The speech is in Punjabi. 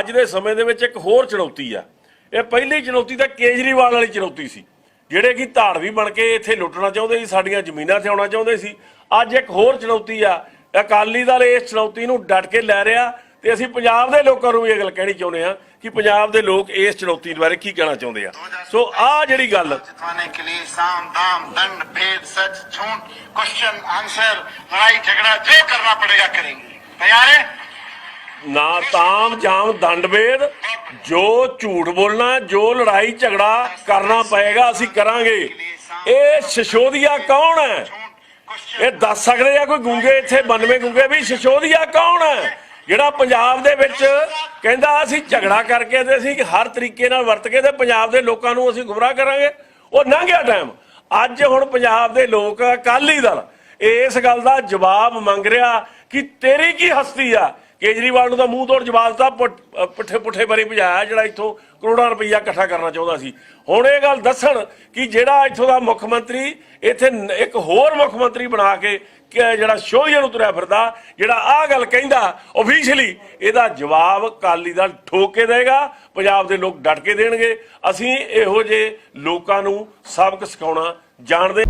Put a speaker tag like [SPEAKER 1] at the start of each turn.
[SPEAKER 1] ਅੱਜ ਦੇ ਸਮੇਂ ਦੇ ਵਿੱਚ ਇੱਕ ਹੋਰ ਚੁਣੌਤੀ ਆ। ਇਹ ਪਹਿਲੀ ਚੁਣੌਤੀ ਤਾਂ ਕੇਜਰੀਵਾਲ ਵਾਲੀ ਚੁਣੌਤੀ ਸੀ, ਜਿਹੜੇ ਕਿ ਧਾੜਵੀ ਬਣ ਕੇ ਇੱਥੇ ਲੁੱਟਣਾ ਚਾਹੁੰਦੇ ਸੀ, ਸਾਡੀਆਂ ਜ਼ਮੀਨਾਂ ਤੇ ਆਉਣਾ ਚਾਹੁੰਦੇ ਸੀ। ਅੱਜ ਇੱਕ ਹੋਰ ਚੁਣੌਤੀ ਆ, ਅਕਾਲੀ ਦਲ ਇਸ ਚੁਣੌਤੀ ਨੂੰ ਡਟ ਕੇ ਲੈ ਰਿਹਾ ਤੇ ਅਸੀਂ ਪੰਜਾਬ ਦੇ ਲੋਕਾਂ ਨੂੰ ਵੀ ਇਹ ਗੱਲ ਕਹਿਣੀ ਚਾਹੁੰਦੇ ਆ ਕਿ ਪੰਜਾਬ ਦੇ ਲੋਕ ਇਸ ਚੁਣੌਤੀ ਬਾਰੇ ਕੀ ਕਹਿਣਾ ਚਾਹੁੰਦੇ ਆ। ਸੋ ਆ ਜਿਹੜੀ ਗੱਲ
[SPEAKER 2] ਲੜਾਈ, ਝਗੜਾ ਜੋ
[SPEAKER 1] ਨਾ ਤਾਮ ਜਾਮ ਦੰਡਵੇਦ, ਜੋ ਝੂਠ ਬੋਲਣਾ, ਜੋ ਲੜਾਈ ਝਗੜਾ ਕਰਨਾ ਪਏਗਾ, ਅਸੀਂ ਕਰਾਂਗੇ। ਇਹ ਸ਼ਸ਼ੋਦੀਆ ਕੌਣ ਹੈ? ਇਹ ਦੱਸ ਸਕਦੇ ਆ ਕੋਈ ਗੁੰਗੇ ਇੱਥੇ 92 ਗੁੰਗੇ ਵੀ ਸ਼ਸ਼ੋਦੀਆ ਕੌਣ ਹੈ? ਜਿਹੜਾ ਪੰਜਾਬ ਦੇ ਵਿੱਚ ਕਹਿੰਦਾ ਅਸੀਂ ਝਗੜਾ ਕਰਕੇ ਤੇ ਅਸੀਂ ਹਰ ਤਰੀਕੇ ਨਾਲ ਵਰਤ ਕੇ ਤੇ ਪੰਜਾਬ ਦੇ ਲੋਕਾਂ ਨੂੰ ਅਸੀਂ ਗੁੰਮਰਾਹ ਕਰਾਂਗੇ, ਉਹ ਲੰਘਿਆ ਟਾਈਮ ਅੱਜ ਹੁਣ ਪੰਜਾਬ ਦੇ ਲੋਕ ਅਕਾਲੀ ਦਲ, ਇਸ ਗੱਲ ਦਾ ਜਵਾਬ ਮੰਗ ਰਿਹਾ ਕਿ ਤੇਰੀ ਕੀ ਹਸਤੀ ਆ? ਕੇਜਰੀਵਾਲ ਨੂੰ ਤਾਂ ਮੂੰਹ ਤੋੜ ਜਵਾਬ ਦਿੱਤਾ, ਪੁੱਠੇ ਪੁੱਠੇ ਬਰੀ ਭਜਾਇਆ, ਜਿਹੜਾ ਇੱਥੋਂ ਕਰੋੜਾਂ ਰੁਪਈਆ ਇਕੱਠਾ ਕਰਨਾ ਚਾਹੁੰਦਾ ਸੀ। ਹੁਣ ਇਹ ਗੱਲ ਦੱਸਣ ਕਿ ਜਿਹੜਾ ਇੱਥੋਂ ਦਾ ਮੁੱਖ ਮੰਤਰੀ, ਇੱਥੇ ਇੱਕ ਹੋਰ ਮੁੱਖ ਮੰਤਰੀ ਬਣਾ ਕੇ ਕਿ ਜਿਹੜਾ ਸ਼ੋਹੀਆਂ ਨੂੰ ਤੁਰਿਆ ਫਿਰਦਾ, ਜਿਹੜਾ ਆਹ ਗੱਲ ਕਹਿੰਦਾ ਆਫੀਸ਼ੀਅਲੀ ਇਹਦਾ ਜਵਾਬ ਕਾਲੀ ਦਾ ਠੋਕ ਕੇ ਦੇਗਾ, ਪੰਜਾਬ ਦੇ ਲੋਕ ਡਟ ਕੇ ਦੇਣਗੇ। ਅਸੀਂ ਇਹੋ ਜਿਹੇ ਲੋਕਾਂ ਨੂੰ ਸਬਕ ਸਿਖਾਉਣਾ ਜਾਣਦੇ